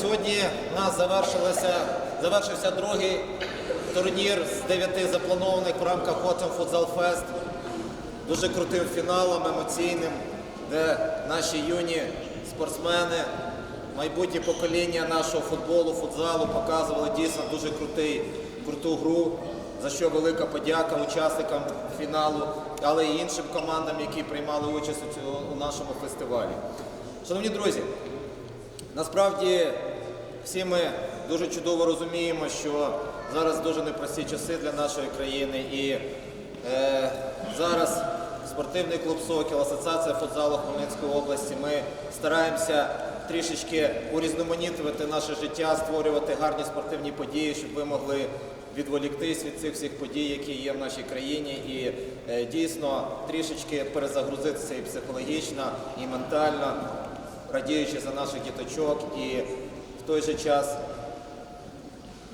сьогодні у нас завершився другий турнір з дев'яти запланованих в рамках Хотем Futsal Fest. Дуже крутим фіналом, емоційним, де наші юні спортсмени, майбутнє покоління нашого футболу, футзалу показували дійсно дуже крутий, круту гру, за що велика подяка учасникам фіналу, але й іншим командам, які приймали участь у нашому фестивалі. Шановні друзі, Насправді всі ми дуже чудово розуміємо, що зараз дуже непрості часи для нашої країни. І е, зараз спортивний клуб Сокіл, Асоціація футзалу Хмельницької області, ми стараємося трішечки урізноманітувати наше життя, створювати гарні спортивні події, щоб ви могли відволіктись від цих всіх подій, які є в нашій країні, і е, дійсно трішечки перезагрузитися і психологічно, і ментально радіючи за наших діточок. І той же час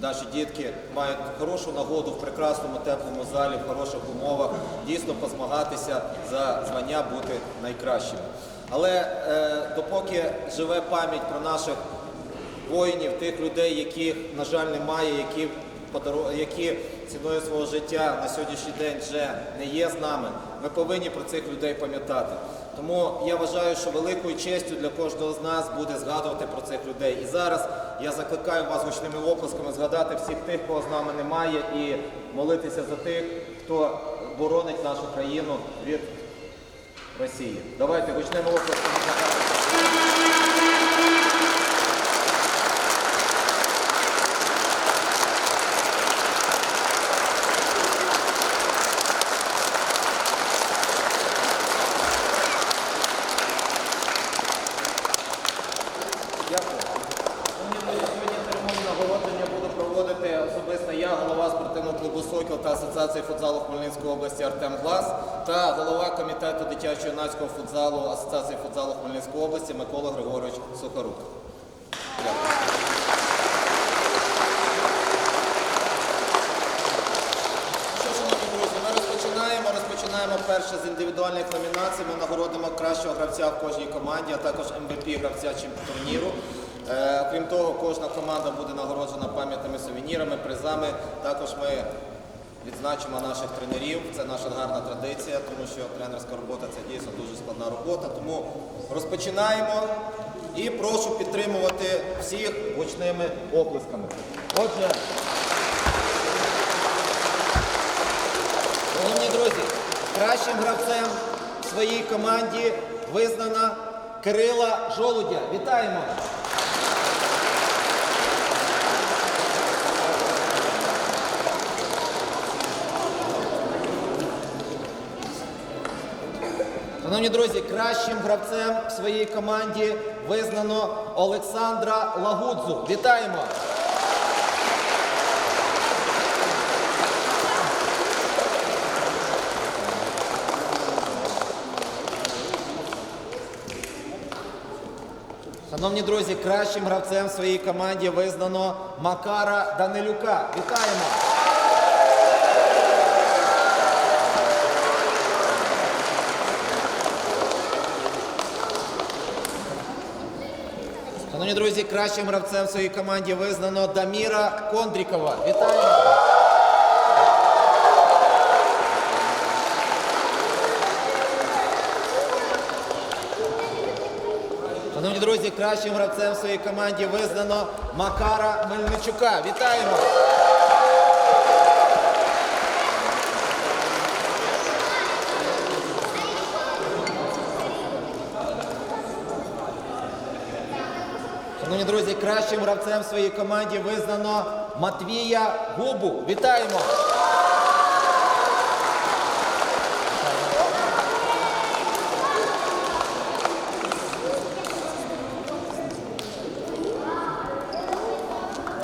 наші дітки мають хорошу нагоду в прекрасному теплому залі, в хороших умовах дійсно позмагатися за звання бути найкращими. Але е, допоки живе пам'ять про наших воїнів, тих людей, яких, на жаль, немає, які, які ціною свого життя на сьогоднішній день вже не є з нами, ми повинні про цих людей пам'ятати. Тому я вважаю, що великою честю для кожного з нас буде згадувати про цих людей. І зараз я закликаю вас гучними оплесками згадати всіх тих, кого з нами немає, і молитися за тих, хто боронить нашу країну від Росії. Давайте гучними оплесками згадаємо. Дякую. Шановні друзі, Сьогодні церемонію нагородження буду проводити особисто я, голова спортивного клубу Сокіл та Асоціації футзалу Хмельницької області Артем Глас та голова комітету дитячо-юнацького футзалу Асоціації футзалу Хмельницької області Микола Григорович Сухорук. Дякую. Перше з індивідуальних номінацій. Ми нагородимо кращого гравця в кожній команді, а також МВП гравця чим- турніру. Е, крім того, кожна команда буде нагороджена пам'ятними сувенірами, призами. Також ми відзначимо наших тренерів. Це наша гарна традиція, тому що тренерська робота це дійсно дуже складна робота. Тому розпочинаємо і прошу підтримувати всіх гучними оплесками. Отже. Шановні друзі, кращим гравцем в своїй команді визнана Кирила Жолудя. Вітаємо! Шановні друзі, кращим гравцем в своїй команді визнано Олександра Лагудзу. Вітаємо! Шановні друзі, кращим гравцем в своїй команді визнано Макара Данилюка. Вітаємо! Шановні друзі, кращим гравцем в своїй команді визнано Даміра Кондрікова. Вітаємо! Шановні друзі, кращим гравцем в своїй команді визнано Макара Мельничука. Вітаємо! Шановні друзі, кращим гравцем в своїй команді визнано Матвія Губу. Вітаємо!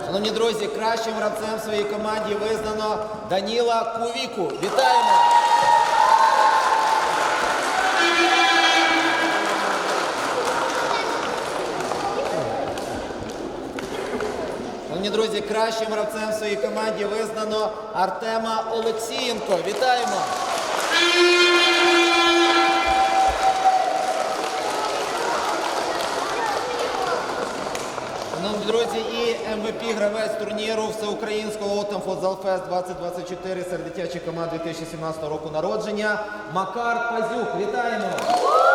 Шановні друзі, кращим гравцем в своїй команді визнано Даніла Кувіку. Вітаємо! друзі, кращим гравцем в своїй команді визнано Артема Олексієнко. Вітаємо! Друзі, і ем МВП-гравець турніру Всеукраїнського Отем Футзалфест 2024 серед дитячих команд 2017 року народження. Макар Пазюк. Вітаємо!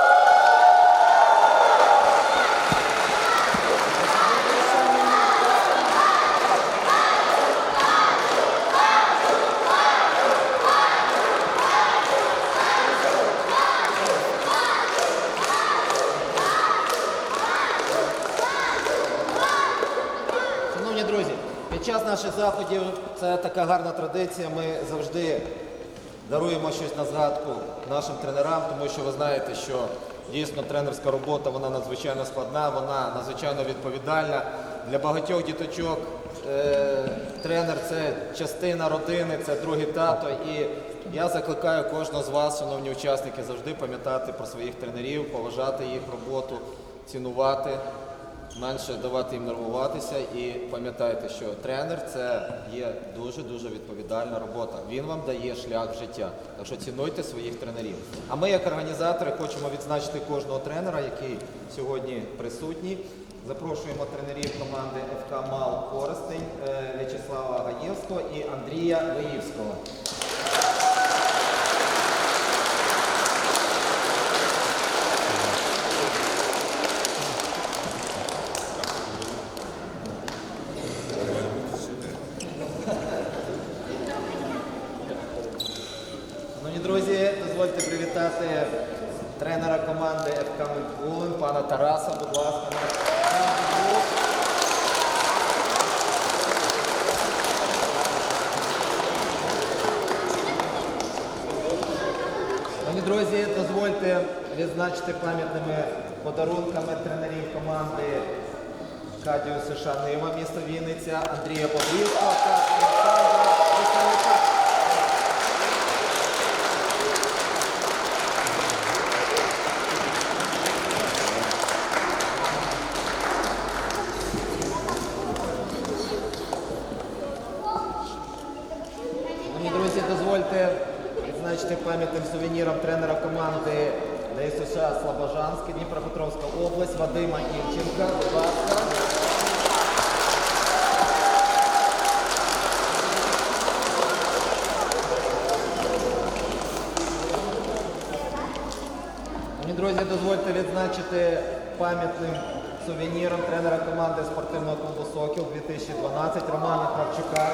Заходів це така гарна традиція. Ми завжди даруємо щось на згадку нашим тренерам, тому що ви знаєте, що дійсно тренерська робота вона надзвичайно складна, вона надзвичайно відповідальна. Для багатьох діточок е, тренер це частина родини, це другий тато. І я закликаю кожного з вас, шановні учасники, завжди пам'ятати про своїх тренерів, поважати їх роботу, цінувати менше давати їм нервуватися і пам'ятайте, що тренер це є дуже-дуже відповідальна робота. Він вам дає шлях в життя. Так що цінуйте своїх тренерів. А ми, як організатори, хочемо відзначити кожного тренера, який сьогодні присутній. Запрошуємо тренерів команди ФК МАУ Коростень е, В'ячеслава Гаєвського і Андрія Леївського. Друзі, дозвольте привітати тренера команди ФК Мультвулин, пана Тараса, будь ласка. Шановні друзі, дозвольте відзначити пам'ятними подарунками тренерів команди Кадію США Нива, місто Вінниця, Андрія Павлівського та Олександра Висновика. Шановні друзі, дозвольте відзначити пам'ятним сувеніром тренера команди ДСШ Слобожанський, Дніпропетровська область Вадима Івченка. Будь ласка. Шановні друзі, дозвольте відзначити пам'ятним сувеніром тренера команди спортивного клубу Сокіл 2012 Романа Кравчука.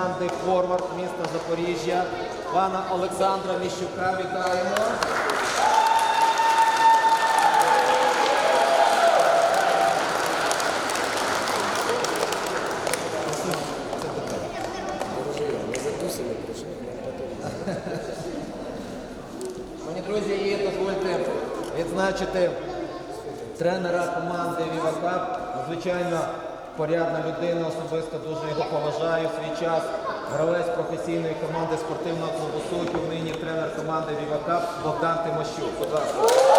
Команди Форвард міста Запоріжжя, пана Олександра Міщука. Вітаємо. Шановні друзі, і дозвольте відзначити тренера команди Вівакап. Звичайно, порядна людина, особисто дуже його поважаю. Свій час гравець професійної команди спортивного клубу Сокіл, нині тренер команди Вівакап Богдан Тимощук. Будь ласка.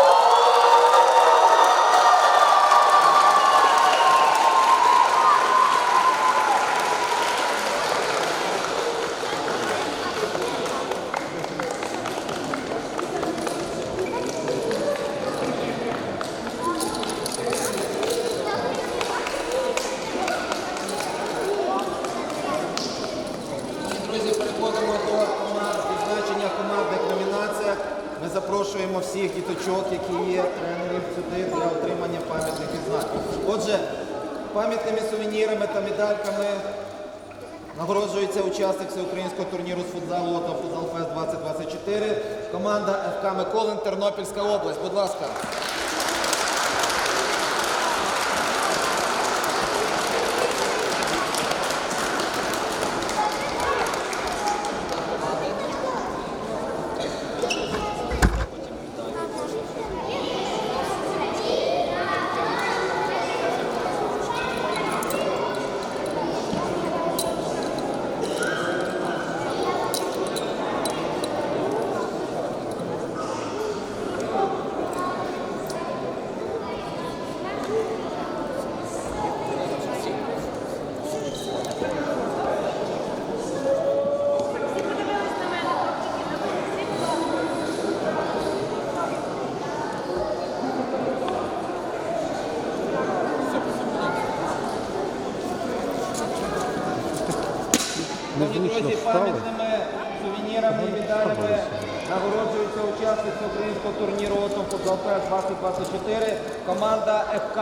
Друзі, переходимо до команд відзначення в командних номінаціях. Ми запрошуємо всіх діточок, які є тренерів сюди для отримання пам'ятних відзнак. Отже, пам'ятними сувенірами та медальками нагороджується учасник всеукраїнського турніру з футзалу та Футзалфест 2024. Команда ФК Миколин, Тернопільська область. Будь ласка.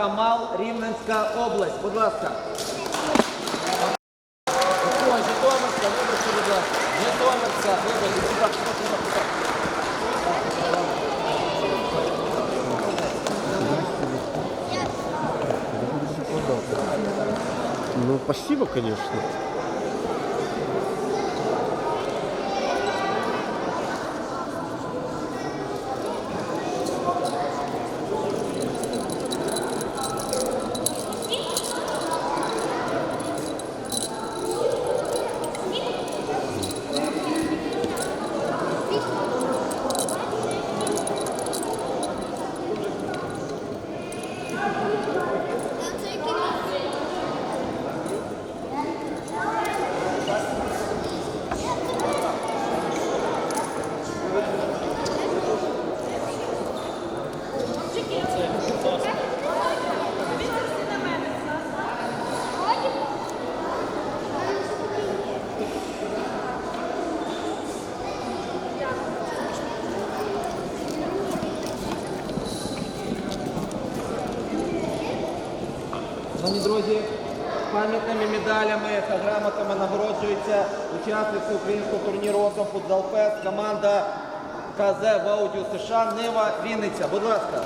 Команда ФК МАЛ Рівненська область. Будь ласка. Ну, спасибо, конечно. Медалями та грамотами нагороджуються учасниці українського турніру Отом Футзал Фест, команда КЗ в аудіо США Нива Вінниця. Будь ласка.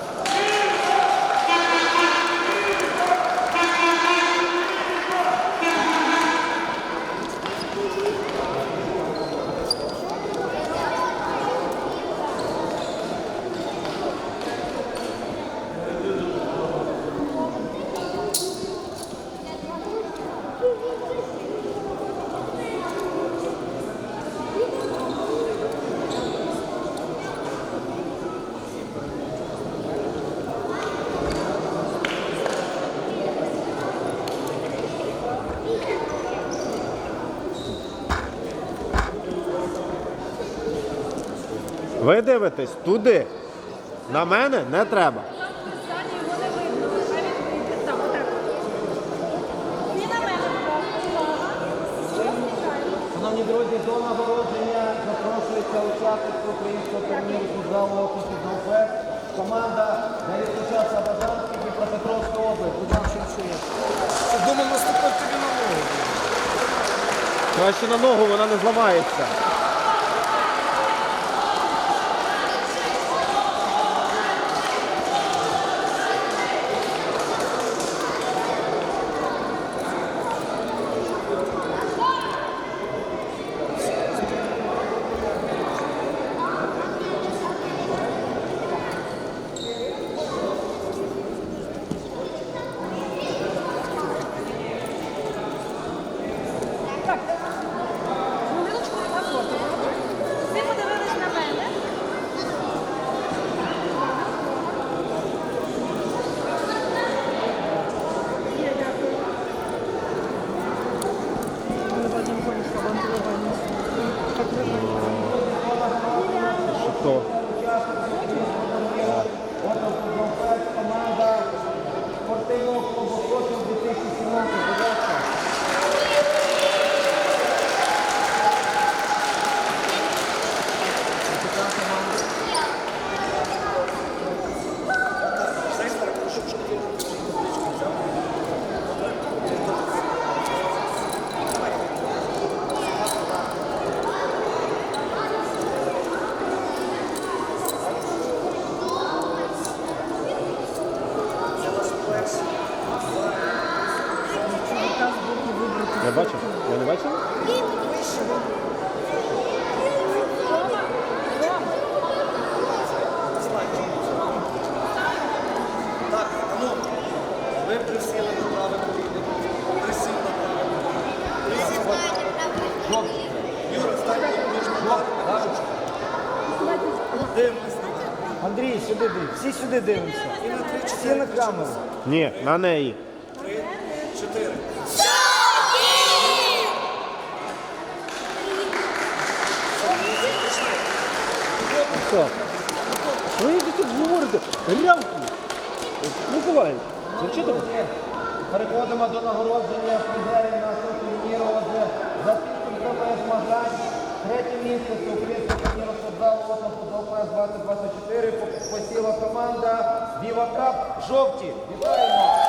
Ви дивитесь туди. На мене не треба. Шановні друзі, до нагородження запрошується учасниця українського турніру футзалу Отом Футзал команда Галітуча Сабаданський Дніпропетровська область. Будь ласка, Думав наступати тобі на ногу. Краще на ногу, вона не зламається. Я бачив? Я не бачив? Так, а ну, ви присіли на праве коліно. Присів на праве коліно. Присів на праве. Юра, стань. Дивимось. Андрій, сюди дивись. Всі сюди дивимося. І на три, Всі чотири. на камеру. Ні, на неї. Три, чотири. так. Що ви тут говорите? Рявку! Ну, Миколаїв, зачитав? Переходимо до нагородження призерів на турніру. Отже, за списком КПС «Мажань» третє місце з українського турніру футзалу «Отампу» до ОПС 2024 посіла команда «Віва Кап» жовті. Вітаємо!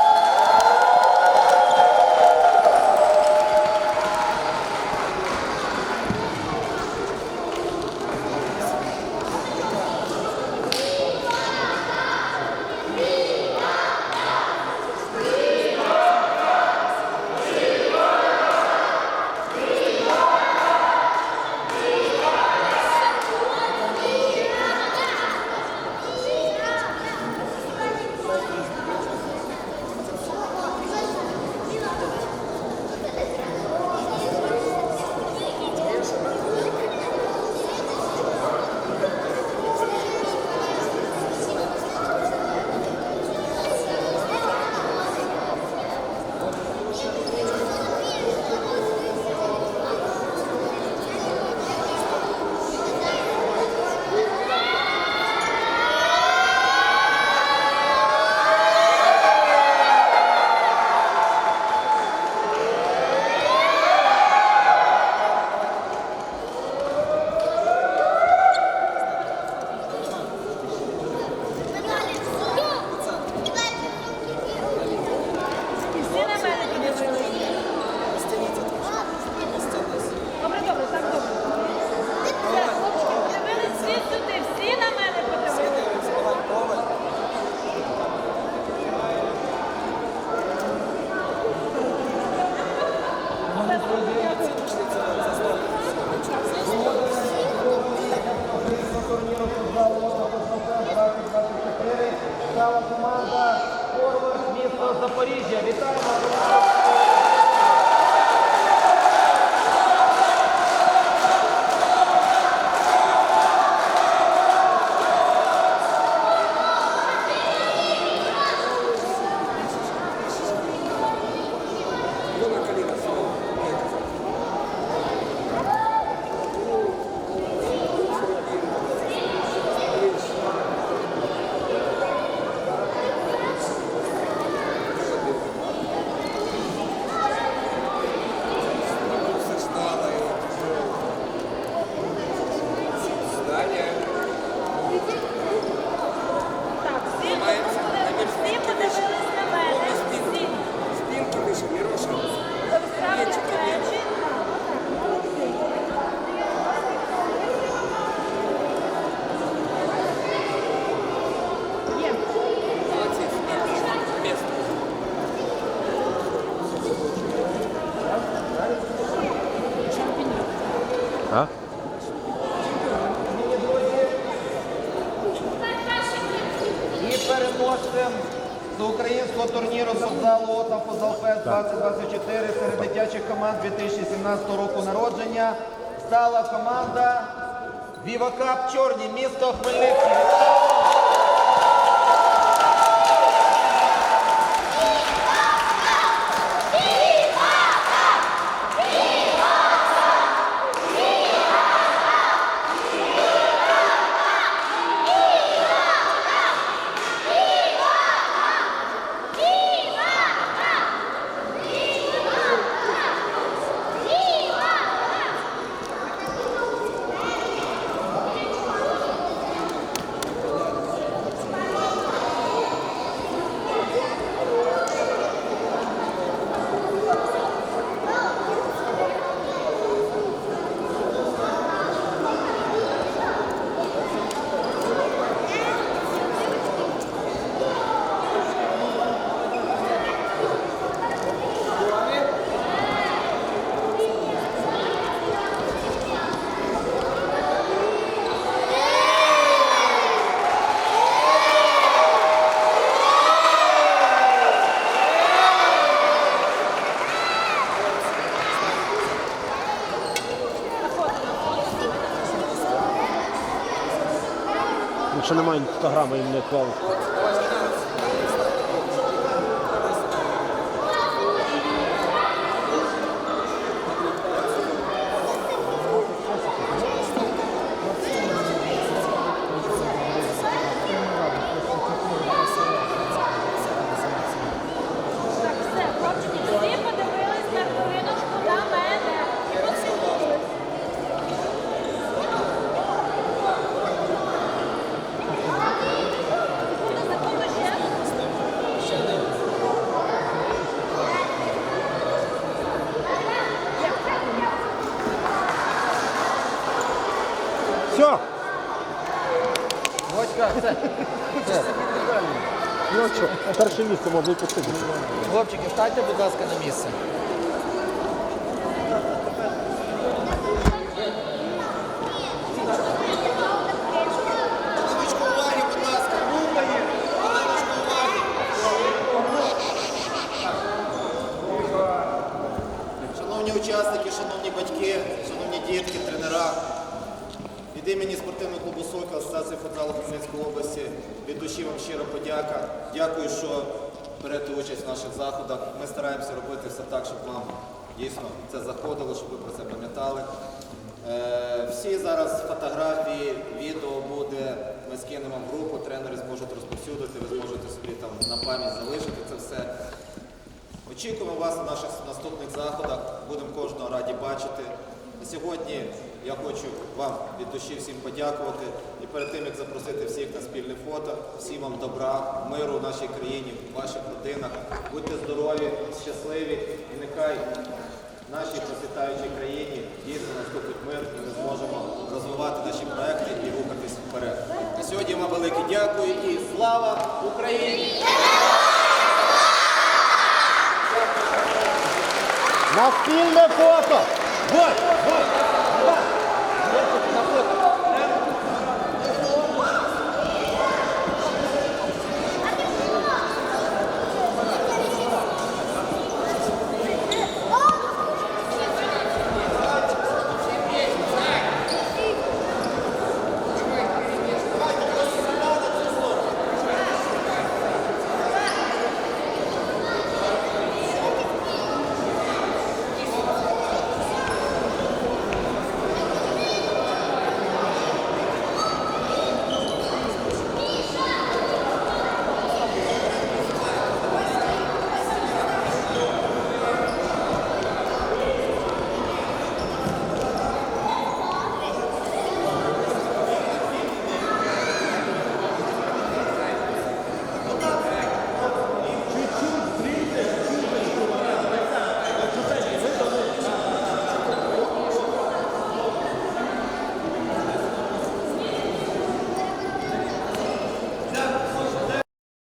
Українського турніру з футзалу ОТА «Футзалфест 2024 серед дитячих команд 2017 року народження стала команда Вівакап Чорні, місто Хмельницький. що немає інстаграма, їм не клав. Місце можна. Хлопчики, встаньте, будь ласка, на місце. Хвилиночку уваги, будь ласка. Шановні учасники, шановні батьки, шановні дітки, тренера. Від імені спортивного клубу Сокол Асоціації футзалу Хмельницької області від душі вам щиро подяка. Дякую, що берете участь в наших заходах. Ми стараємося робити все так, щоб вам дійсно це заходило, щоб ви про це пам'ятали. Е, всі зараз фотографії, відео буде. Ми скинемо в групу, тренери зможуть розповсюдити, ви зможете собі там на пам'ять залишити це все. Очікуємо вас на наших наступних заходах. Будемо кожного раді бачити. На сьогодні я хочу вам від душі всім подякувати. І перед тим, як запросити всіх на спільне фото, всім вам добра, миру в нашій країні, в ваших родинах. Будьте здорові, щасливі і нехай в нашій процвітаючій країні дійсно наступить мир і ми зможемо розвивати наші проекти і рухатись вперед. На сьогодні вам велике дякую і слава Україні! На спільне фото! Вот.